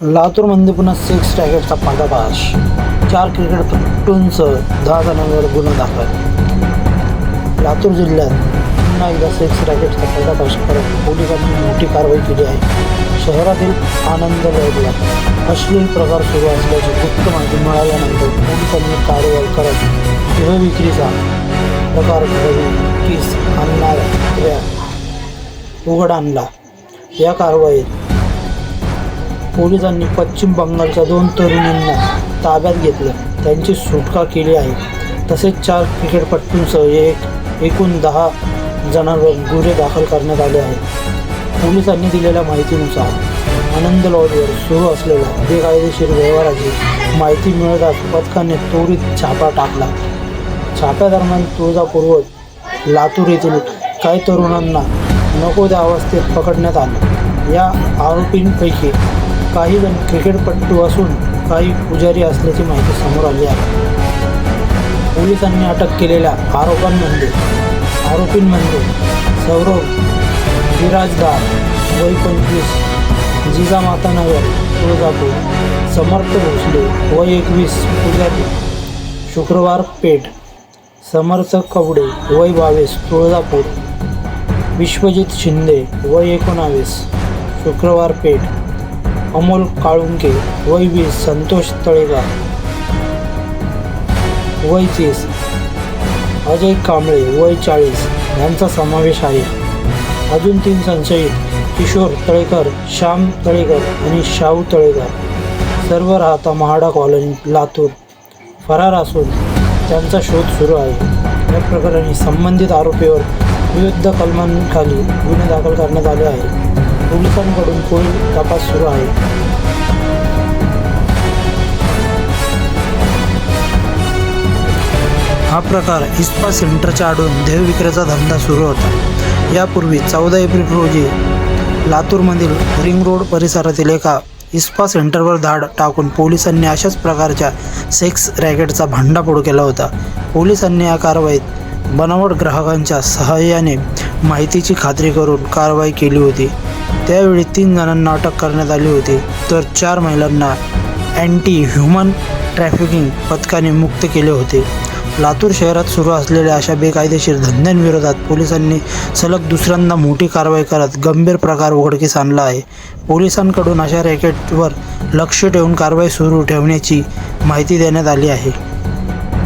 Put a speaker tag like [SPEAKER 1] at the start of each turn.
[SPEAKER 1] लातूरमध्ये म्हणजे पुन्हा सेक्स रॅकेटचा पर्दाफाश चार क्रिकेटपटूंसह दहा जणांवर गुन्हा दाखल. लातूर जिल्ह्यात पुन्हा एकदा सेक्स रॅकेटचा पर्दाफाश करत पोलिसांनी मोठी कारवाई केली आहे. शहरातील आनंद रोडला अश्लील प्रकार सुरू असल्याची गुप्त माहिती मिळाल्यानंतर पोलिसांनी कारवाई करत गृह विक्रीचा प्रकार किस आणणाऱ्या उघड आणला. या कारवाईत पोलिसांनी पश्चिम बंगालच्या दोन तरुणींना ताब्यात घेतलं. त्यांची सुटका केली आहे. तसेच चार क्रिकेटपटूंसह एक एकूण दहा जणांवर गुन्हे दाखल करण्यात आले आहेत. पोलिसांनी दिलेल्या माहितीनुसार आनंद लॉजवर सुरू असलेल्या बेकायदेशीर व्यवहाराची माहिती मिळताच पथकाने त्वरित छापा टाकला. छाप्यादरम्यान तुळजापूर्वक लातूर येथील काही तरुणांना नको त्या अवस्थेत पकडण्यात आलं. या आरोपींपैकी काही जण क्रिकेटपट्टू असून काही पुजारी असल्याची माहिती समोर आली आहे. पोलिसांनी अटक केलेल्या आरोपांमध्ये आरोपींमध्ये सौरव विराजदार वय पंचवीस जिजामाता नगर तुळजापूर समर्थ भोसले वय एकवीस पुजारी शुक्रवार पेठ समर्थ कवडे वय बावीस तुळजापूर विश्वजित शिंदे वय एकोणावीस शुक्रवार पेठ अमोल काळुंके वय वीस संतोष तळेगाव. वय तीस. अजय कांबळे वय चाळीस. यांचा समावेश आहे. अजून तीन संशयित. किशोर तळेकर श्याम तळेकर आणि शाहू तळेकर. सर्व राहता महाडा कॉलनी लातूर. फरार असून त्यांचा शोध सुरू आहे. या प्रकरणी संबंधित आरोपीवर विविध कलमांखाली गुन्हे दाखल करण्यात आले आहे पोलिसांकडून खोल तपास सुरू आहे. हा प्रकार इस्पा सेंटरच्या आडून देहविक्रीचा धंदा सुरू होता. यापूर्वी चौदा एप्रिल रोजी लातूरमधील रिंग रोड परिसरातील एका इस्पा सेंटरवर धाड टाकून पोलिसांनी अशाच प्रकारच्या सेक्स रॅकेटचा भांडाफोड केला होता. पोलिसांनी या कारवाईत बनावट ग्राहकांच्या सहाय्याने माहितीची खात्री करून कारवाई केली होती. त्यावेळी तीन जणांना अटक करण्यात आली होती. तर चार महिलांना अँटी ह्युमन ट्रॅफिकिंग पथकाने मुक्त केले होते. लातूर शहरात सुरू असलेल्या अशा बेकायदेशीर धंद्यांविरोधात पोलिसांनी सलग दुसऱ्यांदा मोठी कारवाई करत गंभीर प्रकार उघडकीस आणला आहे. पोलिसांकडून अशा रॅकेटवर लक्ष ठेवून कारवाई सुरू ठेवण्याची माहिती देण्यात आली आहे.